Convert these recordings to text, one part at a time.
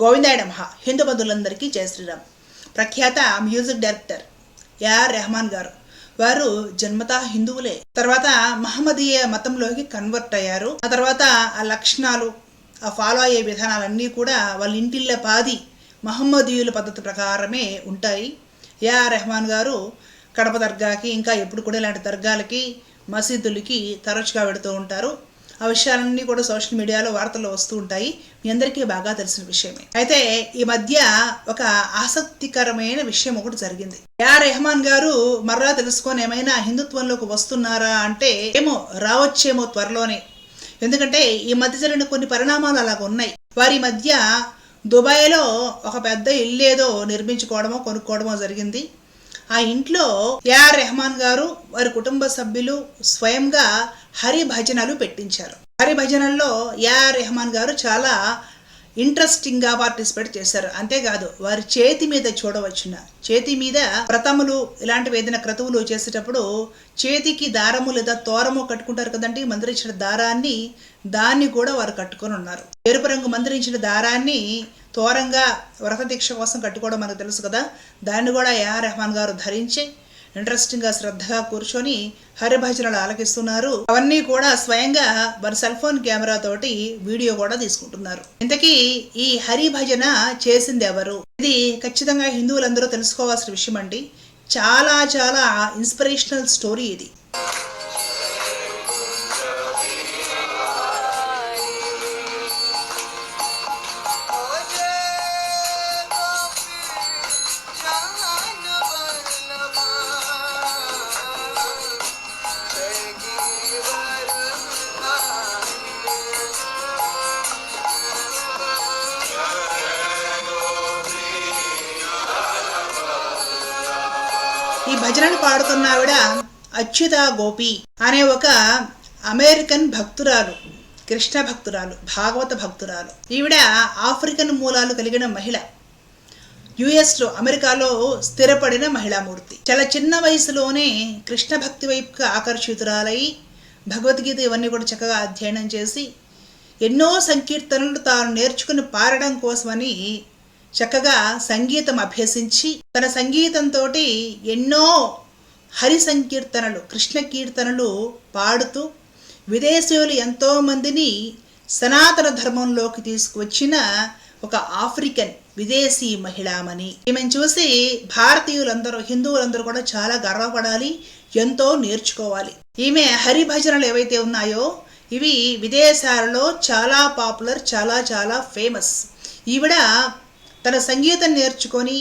గోవిందాయ నమ. హిందూ బంధువులందరికీ జయ శ్రీరామ్. ప్రఖ్యాత మ్యూజిక్ డైరెక్టర్ ఏఆర్ రెహమాన్ గారు. వారు జన్మత హిందువులే. తర్వాత మహమ్మదీయ మతంలోకి కన్వర్ట్ అయ్యారు. ఆ తర్వాత ఆ లక్షణాలు ఆ ఫాలో అయ్యే విధానాలన్నీ కూడా వాళ్ళ ఇంటిళ్ళ పాది మహమ్మదీయుల పద్ధతి ప్రకారమే ఉంటాయి. ఏఆర్ రెహమాన్ గారు కడప దర్గాకి ఇంకా ఎప్పుడు కూడా ఇలాంటి దర్గాలకి మసీదులకి తరచుగా వెడుతూ ఉంటారు. ఆ విషయాలన్నీ కూడా సోషల్ మీడియాలో వార్తల్లో వస్తూ ఉంటాయి. మీ అందరికీ బాగా తెలిసిన విషయమే. అయితే ఈ మధ్య ఒక ఆసక్తికరమైన విషయం ఒకటి జరిగింది. ఆర్ రెహమాన్ గారు మర్రా తెలుసుకొని ఏమైనా హిందుత్వంలోకి వస్తున్నారా అంటే ఏమో రావచ్చేమో త్వరలోనే. ఎందుకంటే ఈ మధ్య జరిగిన కొన్ని పరిణామాలు అలాగ ఉన్నాయి. వారి మధ్య దుబాయ్లో ఒక పెద్ద ఇల్లు ఏదో నిర్మించుకోవడమో కొనుక్కోవడమో జరిగింది. ఆ ఇంట్లో ఏఆర్ రెహమాన్ గారు వారి కుటుంబ సభ్యులు స్వయంగా హరి భజనలు పెట్టించారు. హరి భజనల్లో ఏఆర్ రెహమాన్ గారు చాలా ఇంట్రెస్టింగ్గా పార్టిసిపేట్ చేశారు అంతేకాదు వారి చేతి మీద చూడవచ్చున. చేతి మీద వ్రతములు ఇలాంటివి ఏదైనా క్రతువులు చేసేటప్పుడు చేతికి దారము లేదా తోరము కట్టుకుంటారు కదండి మందరించిన దారాన్ని దాన్ని కూడా వారు కట్టుకొని ఉన్నారు. ఎరుపు రంగు మందరించిన దారాన్ని తోరంగా వ్రత దీక్ష కోసం కట్టుకోవడం మనకు తెలుసు కదా. దాన్ని కూడా ఏఆర్ రెహమాన్ గారు ధరించి ఇంట్రెస్టింగ్గా శ్రద్ధగా కూర్చొని హరిభజనలు ఆలకిస్తున్నారు. అవన్నీ కూడా స్వయంగా వారి సెల్ ఫోన్ కెమెరా తోటి వీడియో కూడా తీసుకుంటున్నారు. ఇంతకీ ఈ హరిభజన చేసింది ఎవరు? ఇది ఖచ్చితంగా హిందువులందరూ తెలుసుకోవాల్సిన విషయం అండి. చాలా చాలా ఇన్స్పిరేషనల్ స్టోరీ ఇది. భజనలు పాడుతున్న ఆవిడ అచ్యుత గోపి అనే ఒక అమెరికన్ భక్తురాలు కృష్ణ భక్తురాలు భాగవత భక్తురాలు. ఈవిడ ఆఫ్రికన్ మూలాలు కలిగిన మహిళ. యుఎస్లో అమెరికాలో స్థిరపడిన మహిళామూర్తి. చాలా చిన్న వయసులోనే కృష్ణ భక్తి వైపుకి ఆకర్షితురాలై భగవద్గీత ఇవన్నీ కూడా చక్కగా అధ్యయనం చేసి ఎన్నో సంకీర్తనలు తాను నేర్చుకుని పారడం కోసమని చక్కగా సంగీతం అభ్యసించి తన సంగీతంతో ఎన్నో హరి సంకీర్తనలు కృష్ణ కీర్తనలు పాడుతూ విదేశీయులు ఎంతో మందిని సనాతన ధర్మంలోకి తీసుకువచ్చిన ఒక ఆఫ్రికన్ విదేశీ మహిళామణి ఈమెను చూసి భారతీయులందరూ హిందువులందరూ కూడా చాలా గర్వపడాలి ఎంతో నేర్చుకోవాలి. ఈమె హరి భజనలు ఏవైతే ఉన్నాయో ఇవి విదేశాలలో చాలా పాపులర్ చాలా చాలా ఫేమస్. ఈవిడ తన సంగీతం నేర్చుకొని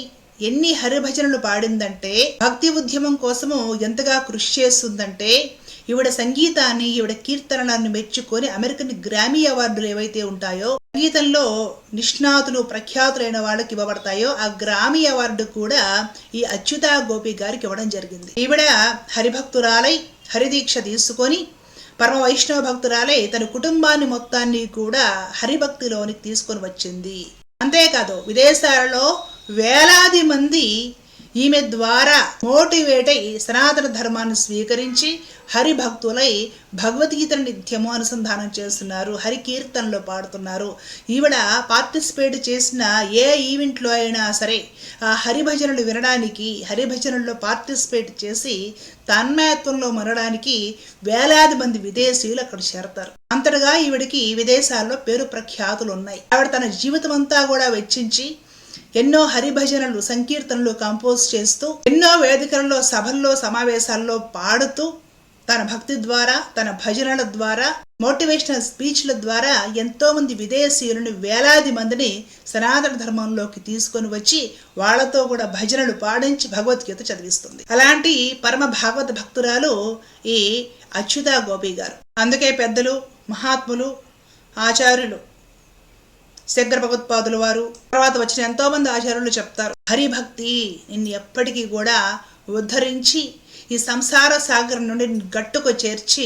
ఎన్ని హరిభజనలు పాడిందంటే భక్తి ఉద్యమం కోసము ఎంతగా కృషి చేస్తుందంటే ఈవిడ సంగీతాన్ని ఈవిడ కీర్తనలను మెచ్చుకొని అమెరికన్ గ్రామీ అవార్డులు ఏవైతే ఉంటాయో సంగీతంలో నిష్ణాతులు ప్రఖ్యాతులైన వాళ్ళకి ఇవ్వబడతాయో ఆ గ్రామీ అవార్డు కూడా ఈ అచ్యుత గోపి గారికి ఇవ్వడం జరిగింది. ఈవిడ హరిభక్తురాలై హరిదీక్ష తీసుకొని పరమ వైష్ణవ భక్తురాలై తన కుటుంబాన్ని మొత్తాన్ని కూడా హరిభక్తిలోనికి తీసుకొని వచ్చింది. అంతేకాదు విదేశాలలో వేలాది మంది ఈమె ద్వారా మోటివేట్ అయి సనాతన ధర్మాన్ని స్వీకరించి హరిభక్తులై భగవద్గీతను నిత్యము అనుసంధానం చేస్తున్నారు హరి కీర్తనలో పాడుతున్నారు. ఈవిడ పార్టిసిపేట్ చేసిన ఏ ఈవెంట్లో అయినా సరే ఆ హరిభజనలు వినడానికి హరిభజనల్లో పార్టిసిపేట్ చేసి తన్మయత్వంలో మరడానికి వేలాది మంది విదేశీయులు అక్కడ చేరతారు. అంతటగా ఈవిడికి విదేశాల్లో పేరు ప్రఖ్యాతులు ఉన్నాయి. ఆవిడ తన జీవితం అంతా కూడా వెచ్చించి ఎన్నో హరిభజనలు సంకీర్తనలు కంపోజ్ చేస్తూ ఎన్నో వేదికలలో సభల్లో సమావేశాల్లో పాడుతూ తన భక్తి ద్వారా తన భజనల ద్వారా మోటివేషనల్ స్పీచ్ల ద్వారా ఎంతో మంది విదేశీయులను వేలాది మందిని సనాతన ధర్మంలోకి తీసుకొని వచ్చి వాళ్ళతో కూడా భజనలు పాడించి భగవద్గీత చదివిస్తుంది. అలాంటి పరమ భాగవత భక్తురాలు ఈ అచ్యుత గోపి గారు. అందుకే పెద్దలు మహాత్ములు ఆచార్యులు శంకర భగవత్పాదుల వారు. తర్వాత వచ్చిన ఎంతో మంది ఆచార్యులు చెప్తారు హరిభక్తి నిన్ను ఎప్పటికీ కూడా ఉద్ధరించి ఈ సంసార సాగరం నుండి గట్టుకు చేర్చి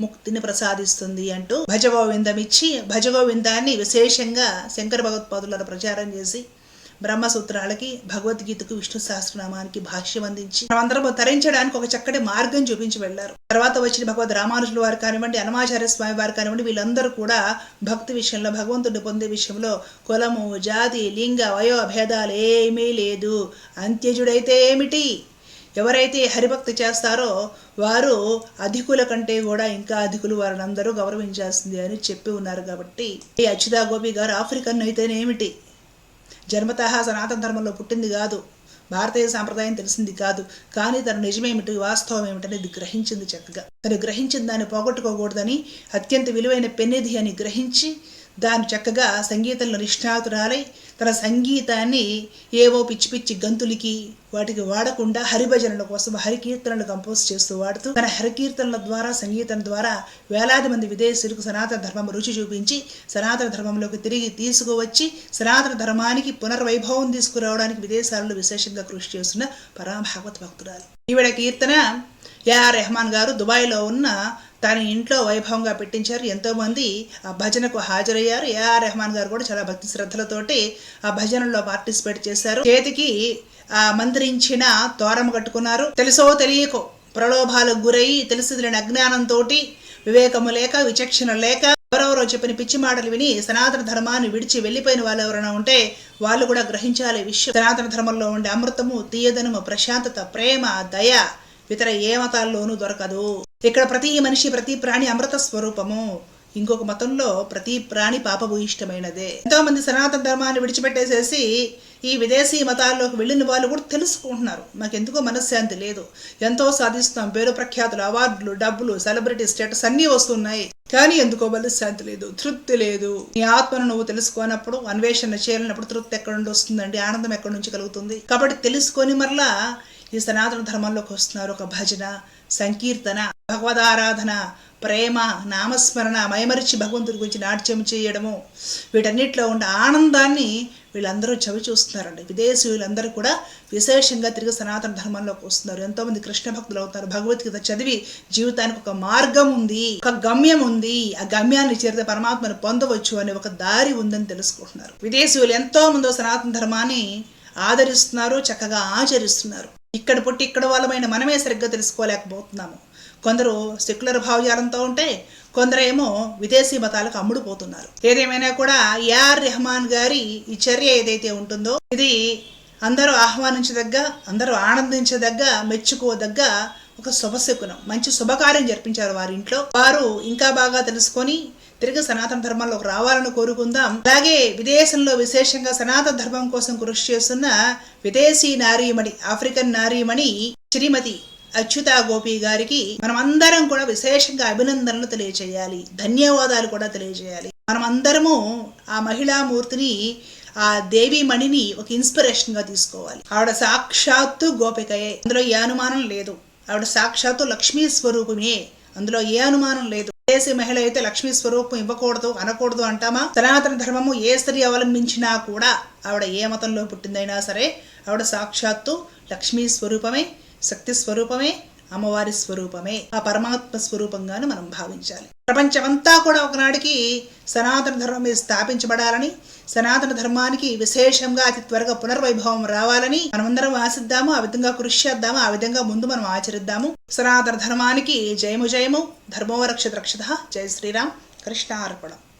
ముక్తిని ప్రసాదిస్తుంది అంటూ భజగోవిందం ఇచ్చి భజగోవిందాన్ని విశేషంగా శంకర భగవత్పాదులను ప్రచారం చేసి బ్రహ్మసూత్రాలకి భగవద్గీతకు విష్ణు సహస్రనామానికి భాష్యం అందించి మనమందరం తరించడానికి ఒక చక్కటి మార్గం చూపించి వెళ్ళారు తర్వాత వచ్చిన భగవద్ రామానుజుల వారు కానివ్వండి అనమాచార్య స్వామి వారు కానివ్వండి వీళ్ళందరూ కూడా భక్తి విషయంలో భగవంతుడిని పొందే విషయంలో కులము జాతి లింగ వయో భేదాలు ఏమీ లేదు. అంత్యజుడైతే ఏమిటి? ఎవరైతే హరిభక్తి చేస్తారో వారు అధికుల కంటే కూడా ఇంకా అధికులు వారిని అందరూ గౌరవించాల్సింది అని చెప్పి ఉన్నారు కాబట్టి. అచ్యుతా గోపి గారు ఆఫ్రికన్ అయితేనేమిటి? జన్మతః సనాతన ధర్మంలో పుట్టింది కాదు. భారతీయ సాంప్రదాయం తెలిసింది కాదు. కానీ తను నిజమేమిటి వాస్తవం ఏమిటనేది గ్రహించింది చక్కగా. తను గ్రహించిన దాన్ని పోగొట్టుకోకూడదని అత్యంత విలువైన పెన్నిధి అని గ్రహించి దాన్ని చక్కగా సంగీతంలో నిష్ణాతురాలై తన సంగీతాన్ని ఏవో పిచ్చి పిచ్చి గంతులకి వాటికి వాడకుండా హరిభజనల కోసం హరికీర్తనలు కంపోజ్ చేస్తూ వాడుతూ తన హరికీర్తనల ద్వారా సంగీతం ద్వారా వేలాది మంది విదేశీయులకు సనాతన ధర్మం రుచి చూపించి సనాతన ధర్మంలోకి తిరిగి తీసుకువచ్చి సనాతన ధర్మానికి పునర్వైభవం తీసుకురావడానికి విదేశాలలో విశేషంగా కృషి చేస్తున్న పరమభాగవత భక్తురాలు. ఈవిడ కీర్తన ఏఆర్ రెహమాన్ గారు దుబాయ్లో ఉన్న తన ఇంట్లో వైభవంగా పెట్టించారు. ఎంతోమంది ఆ భజనకు హాజరయ్యారు. ఏఆర్ రెహమాన్ గారు కూడా చాలా భక్తి శ్రద్ధలతోటి ఆ భజనలో పార్టిసిపేట్ చేశారు. చేతికి ఆ మంత్రించిన తోరం కట్టుకున్నారు. తెలుసో తెలియకో ప్రలోభాలకు గురై తెలియని అజ్ఞానంతో వివేకము లేక విచక్షణ లేక ఎవరెవరో చెప్పిన పిచ్చి మాటలు విని సనాతన ధర్మాన్ని విడిచి వెళ్ళిపోయిన వాళ్ళు ఎవరైనా ఉంటే వాళ్ళు కూడా గ్రహించాలి. విషయం సనాతన ధర్మంలో ఉండే అమృతము తీయదనము ప్రశాంతత ప్రేమ దయ ఇతర ఏ మతాల్లోనూ దొరకదు. ఇక్కడ ప్రతి మనిషి ప్రతి ప్రాణి అమృత స్వరూపము. ఇంకొక మతంలో ప్రతి ప్రాణి పాపభూయిష్టమైనదే. ఎంతో మంది సనాతన ధర్మాన్ని విడిచిపెట్టేసేసి ఈ విదేశీ మతాల్లోకి వెళ్ళిన వాళ్ళు కూడా తెలుసుకుంటున్నారు. మాకెందుకో మనశ్శాంతి లేదు. ఎంతో సాధిస్తున్నాం పేరు ప్రఖ్యాతులు అవార్డులు డబ్బులు సెలబ్రిటీ స్టేటస్ అన్నీ వస్తున్నాయి. కానీ ఎందుకో మనశ్శాంతి లేదు. తృప్తి లేదు. నీ ఆత్మను నువ్వు తెలుసుకున్నప్పుడు అన్వేషణ చేయాలన్నప్పుడు తృప్తి ఎక్కడి నుండి వస్తుందండి? ఆనందం ఎక్కడి నుంచి కలుగుతుంది? కాబట్టి తెలుసుకొని మరలా ఈ సనాతన ధర్మంలోకి వస్తున్నారు ఒక భజన సంకీర్తన. భగవదారాధన ప్రేమ నామస్మరణ మైమరిచి భగవంతుడి గురించి నాట్యం చేయడము వీటన్నిటిలో ఉండే ఆనందాన్ని వీళ్ళందరూ చవి చూస్తున్నారండి. విదేశీయులందరూ కూడా విశేషంగా తిరిగి సనాతన ధర్మంలోకి వస్తున్నారు. ఎంతోమంది కృష్ణ భక్తులు అవుతారు భగవద్గీత చదివి జీవితానికి ఒక మార్గం ఉంది ఒక గమ్యం ఉంది. ఆ గమ్యాన్ని చేరితే పరమాత్మను పొందవచ్చు అనే ఒక దారి ఉందని తెలుసుకుంటున్నారు. విదేశీయులు ఎంతోమంది సనాతన ధర్మాన్ని ఆదరిస్తున్నారు చక్కగా ఆచరిస్తున్నారు. ఇక్కడ పుట్టి ఇక్కడ వాళ్ళమైన మనమే సరిగ్గా తెలుసుకోలేకపోతున్నాము. కొందరు సెక్యులర్ భావజాలంతో ఉంటే కొందరేమో విదేశీ మతాలకు అమ్ముడుపోతున్నారు. ఏదేమైనా కూడా ఏఆర్ రెహమాన్ గారి ఈ చర్య ఏదైతే ఉంటుందో ఇది అందరూ ఆహ్వానించదగ్గ అందరూ ఆనందించదగ్గ మెచ్చుకోదగ్గ ఒక శుభశకునం మంచి శుభకార్యం జరిపించారు వారి ఇంట్లో. వారు ఇంకా బాగా తెలుసుకొని తిరిగి సనాతన ధర్మంలోకి రావాలని కోరుకుందాం. అలాగే విదేశంలో విశేషంగా సనాతన ధర్మం కోసం కృషి చేస్తున్న విదేశీ నారీమణి ఆఫ్రికన్ నారీమణి శ్రీమతి అచ్యుత గోపి గారికి మనం అందరం కూడా విశేషంగా అభినందనలు తెలియజేయాలి ధన్యవాదాలు కూడా తెలియజేయాలి మనం అందరము ఆ మహిళా మూర్తిని ఆ దేవి మణిని ఒక ఇన్స్పిరేషన్గా తీసుకోవాలి. ఆవిడ సాక్షాత్తు గోపికయే. అందులో ఏ అనుమానం లేదు. ఆవిడ సాక్షాత్తు లక్ష్మీ స్వరూపమే. అందులో ఏ అనుమానం లేదు. విదేశీ మహిళ అయితే లక్ష్మీ స్వరూపం ఇవ్వకూడదు అనకూడదు అంటామా? సనాతన ధర్మము ఏ స్త్రీ అవలంబించినా కూడా ఆవిడ ఏ మతంలో పుట్టిందైనా సరే ఆవిడ సాక్షాత్తు లక్ష్మీ స్వరూపమే శక్తి స్వరూపమే అమ్మవారి స్వరూపమే ఆ పరమాత్మ స్వరూపంగాను మనం భావించాలి. ప్రపంచమంతా కూడా ఒకనాటికి సనాతన ధర్మం మీద స్థాపించబడాలని సనాతన ధర్మానికి విశేషంగా అతి త్వరగా పునర్వైభవం రావాలని మనమందరం ఆశిద్దాము ఆ విధంగా కృషి చేద్దాము ఆ విధంగా ముందు మనం ఆచరిద్దాము. సనాతన ధర్మానికి జయము జయము. ధర్మోరక్షత రక్షత. జయ శ్రీరామ్. కృష్ణార్పణం.